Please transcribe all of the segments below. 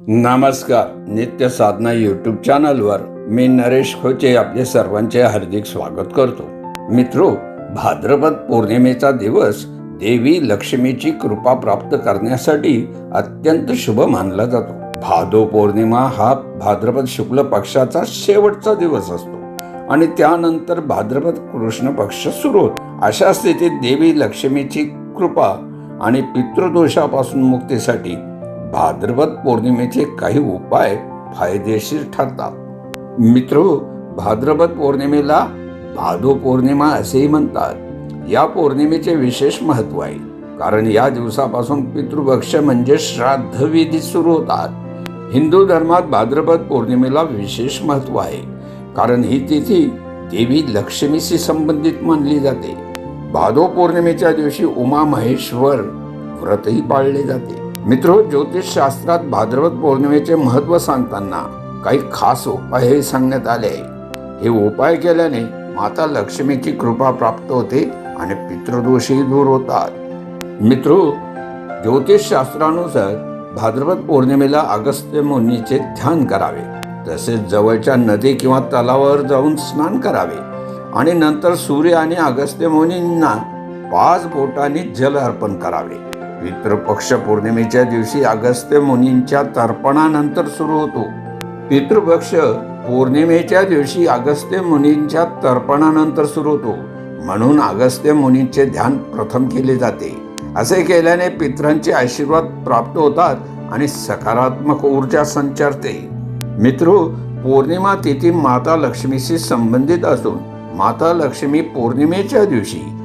नमस्कार नित्य साधना यूट्यूब चॅनलवर मी नरेश खोचे आपले सर्वांचे हार्दिक स्वागत करतो. मित्रो भाद्रपद पौर्णिमेचा दिवस देवी लक्ष्मीची कृपा प्राप्त करण्यासाठी अत्यंत शुभ मानला जातो. भादो पौर्णिमा हा भाद्रपद शुक्ल पक्षाचा शेवटचा दिवस असतो आणि त्यानंतर भाद्रपद कृष्ण पक्ष सुरू होतो. अशा स्थितीत देवी लक्ष्मीची कृपा आणि पितृदोषापासून मुक्तीसाठी भाद्रपद पौर्णिमेचे काही उपाय फायदेशीर ठरतात. मित्र भाद्रपद पौर्णिमेला भादो पौर्णिमा असेही म्हणतात. या पौर्णिमेचे विशेष महत्त्व आहे. कारण या दिवसापासून पितृपक्ष म्हणजे श्राद्धविधी सुरू होतात. हिंदू धर्मात भाद्रपद पौर्णिमेला विशेष महत्त्व आहे. कारण ही तिथी देवी लक्ष्मीशी संबंधित मानली जाते. भादो पौर्णिमेच्या दिवशी उमा महेश्वर व्रतही पाळले जाते. मित्र ज्योतिष शास्त्रात पौर्णिमेचे महत्त्व सांगताना काही खास उपायही सांगण्यात आले. आहे हे उपाय केल्याने माता लक्ष्मीची कृपा प्राप्त होते आणि पितृदोषही दूर होतात. मित्र ज्योतिष शास्त्रानुसार भाद्रपद पौर्णिमेला अगस्त्य मुनीचे ध्यान करावे. तसेच जवळच्या नदी किंवा तलावावर जाऊन स्नान करावे. आणि नंतर सूर्य आणि अगस्त्य मुनींना पाच बोटांनी जल अर्पण करावे. पितृपक्ष पौर्णिमेच्या दिवशी अगस्त्य मुनींच्या तर्पणानंतर सुरू होतो. पितृपक्ष पौर्णिमेच्या दिवशी अगस्त्य मुनींच्या तर्पणानंतर सुरू होतो. म्हणून अगस्त्य मुनींचे ध्यान प्रथम केले जाते. असे केल्याने पित्रांचे आशीर्वाद प्राप्त होतात आणि सकारात्मक ऊर्जा संचारते. मित्र पौर्णिमा तिथी माता लक्ष्मीशी संबंधित असून माता लक्ष्मी पौर्णिमेच्या दिवशी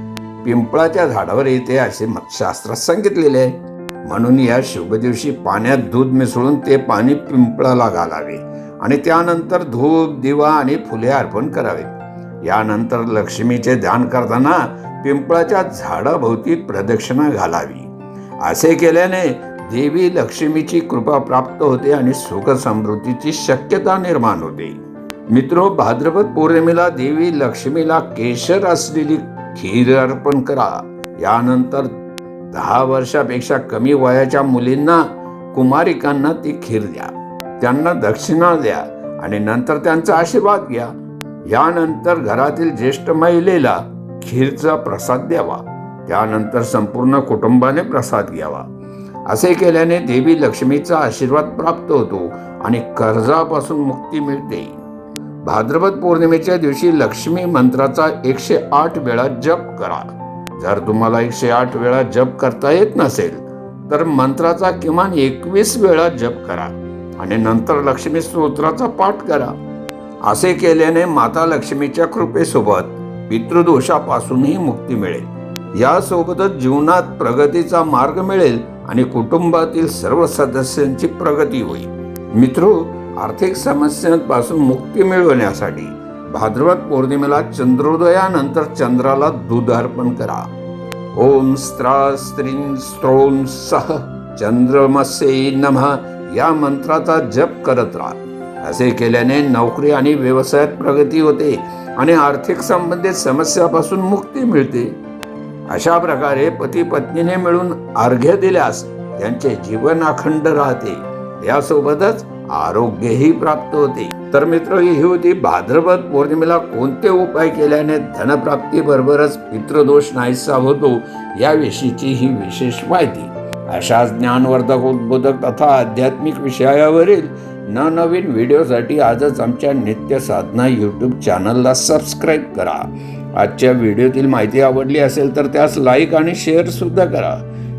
पिंपळाच्या झाडावर येते असे शास्त्रात सांगितलेले आहे. म्हणून या शुभ दिवशी पाण्यात दूध मिसळून ते पाणी पिंपळाला घालावे आणि त्यानंतर धूप दिवा आणि फुले अर्पण करावे. यानंतर लक्ष्मीचे ध्यान करताना पिंपळाच्या झाडाभोवती प्रदक्षिणा घालावी. असे केल्याने देवी लक्ष्मीची कृपा प्राप्त होते आणि सुख समृद्धीची शक्यता निर्माण होते. मित्रो भाद्रपद पौर्णिमेला देवी लक्ष्मीला केशर असलेली खीर अर्पण करा. यानंतर दहा वर्षापेक्षा कमी वयाच्या मुलींना कुमारिकांना ती खीर द्या. त्यांना दक्षिणा द्या आणि नंतर त्यांचा आशीर्वाद घ्या. यानंतर घरातील ज्येष्ठ महिलेला खीरचा प्रसाद द्यावा. त्यानंतर संपूर्ण कुटुंबाने प्रसाद घ्यावा. असे केल्याने देवी लक्ष्मीचा आशीर्वाद प्राप्त होतो आणि कर्जापासून मुक्ती मिळते. भाद्रपद पौर्णिमेच्या दिवशी लक्ष्मी मंत्राचा एकशे आठ वेळा जप करा. जर तुम्हाला एकशे आठ वेळा जप करता येत नसेल तर मंत्राचा किमान एकवीस वेळा जप करा आणि नंतर लक्ष्मी स्तोत्राचा पाठ करा. असे केल्याने माता लक्ष्मीच्या कृपेसोबत पितृदोषापासूनही मुक्ती मिळेल. यासोबतच जीवनात प्रगतीचा मार्ग मिळेल आणि कुटुंबातील सर्व सदस्यांची प्रगती होईल. मित्रो आर्थिक समस्यांपासून मुक्ती मिळवण्यासाठी भाद्रपद पौर्णिमेला चंद्रोदयानंतर चंद्राला दूध अर्पण करा. ओम स्त्रा स्त्रीं स्त्रोम सह चंद्रमसे नमः या मंत्राचा जप करत राहा. असे केल्याने नोकरी आणि व्यवसायात प्रगती होते आणि आर्थिक संबंधित समस्यापासून मुक्ती मिळते. अशा प्रकारे पती पत्नीने मिळून अर्घ्य दिल्यास त्यांचे जीवन अखंड राहते. यासोबतच आरोग्यही प्राप्त होते. तर मित्र ही होती भाद्रपद पौर्णिमेला कोणते उपाय केल्याने धनप्राप्ती बरोबरच पितृदोष नाहीसा होतो याविषयीची ही विशेष माहिती. अशा ज्ञानवर्धक उद्बोधक तथा आध्यात्मिक विषयावरील नवनवीन व्हिडिओसाठी आजच आमच्या नित्य साधना यूट्यूब चॅनलला सबस्क्राईब करा. आजच्या व्हिडिओतील माहिती आवडली असेल तर त्यास लाईक आणि शेअर सुद्धा करा.